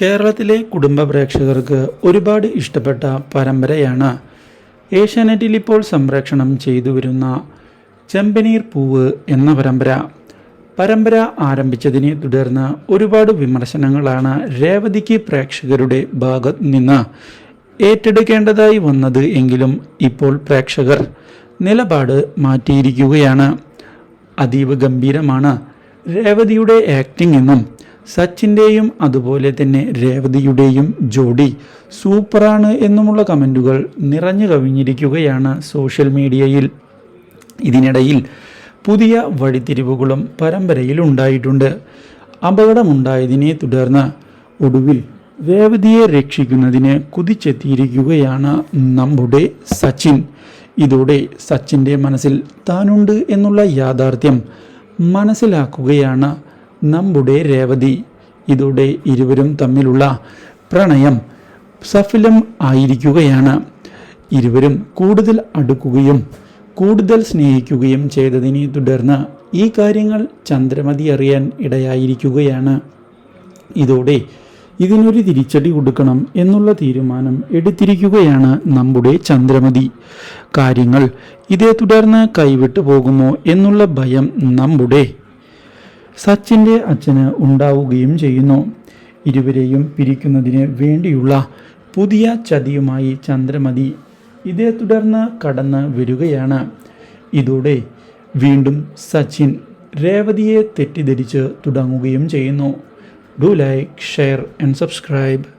കേരളത്തിലെ കുടുംബ പ്രേക്ഷകർക്ക് ഒരുപാട് ഇഷ്ടപ്പെട്ട പരമ്പരയാണ് ഏഷ്യാനെറ്റിൽ ഇപ്പോൾ സംപ്രേഷണം ചെയ്തു വരുന്ന ചെമ്പനീർ പൂവ് എന്ന പരമ്പര. പരമ്പര ആരംഭിച്ചതിനെ തുടർന്ന് ഒരുപാട് വിമർശനങ്ങളാണ് രേവതിക്ക് പ്രേക്ഷകരുടെ ഭാഗത്ത് നിന്ന് ഏറ്റെടുക്കേണ്ടതായി വന്നത് എങ്കിലും ഇപ്പോൾ പ്രേക്ഷകർ നിലപാട് മാറ്റിയിരിക്കുകയാണ്. അതീവ ഗംഭീരമാണ്. രേവതിയുടെ ആക്ടിംഗ് എന്നും സച്ചിന്റെയും അതുപോലെ തന്നെ രേവതിയുടെയും ജോഡി സൂപ്പറാണ് എന്നുമുള്ള കമന്റുകൾ നിറഞ്ഞു കവിഞ്ഞിരിക്കുകയാണ് സോഷ്യൽ മീഡിയയിൽ. ഇതിനിടയിൽ പുതിയ വഴിത്തിരിവുകളും പരമ്പരയിൽ ഉണ്ടായിട്ടുണ്ട്. അപകടമുണ്ടായതിനെ തുടർന്ന് ഒടുവിൽ രേവതിയെ രക്ഷിക്കുന്നതിന് കുതിച്ചെത്തിയിരിക്കുകയാണ് നമ്മുടെ സച്ചിൻ. ഇതോടെ സച്ചിന്റെ മനസ്സിൽ താനുണ്ട് എന്നുള്ള യാഥാർത്ഥ്യം മനസ്സിലാക്കുകയാണ് നമ്മുടെ രേവതി. ഇതോടെ ഇരുവരും തമ്മിലുള്ള പ്രണയം സഫലം ആയിരിക്കുകയാണ്. ഇരുവരും കൂടുതൽ അടുക്കുകയും കൂടുതൽ സ്നേഹിക്കുകയും ചെയ്തതിനെ തുടർന്ന് ഈ കാര്യങ്ങൾ ചന്ദ്രമതി അറിയാൻ ഇടയായിരിക്കുകയാണ്. ഇതോടെ ഇതിനൊരു തിരിച്ചടി കൊടുക്കണം എന്നുള്ള തീരുമാനം എടുത്തിരിക്കുകയാണ് നമ്മുടെ ചന്ദ്രമതി. കാര്യങ്ങൾ ഇതേ തുടർന്ന് കൈവിട്ടു പോകുമോ എന്നുള്ള ഭയം നമ്മുടെ സച്ചിന്റെ അച്ഛന് ഉണ്ടാവുകയും ചെയ്യുന്നു. ഇരുവരെയും പിരിക്കുന്നതിന് വേണ്ടിയുള്ള പുതിയ ചതിയുമായി ചന്ദ്രമതി ഇതേ തുടർന്ന് കടന്ന് വരികയാണ്. ഇതോടെ വീണ്ടും സച്ചിൻ രേവതിയെ തെറ്റിദ്ധരിച്ച് തുടങ്ങുകയും ചെയ്യുന്നു. Do like share and subscribe.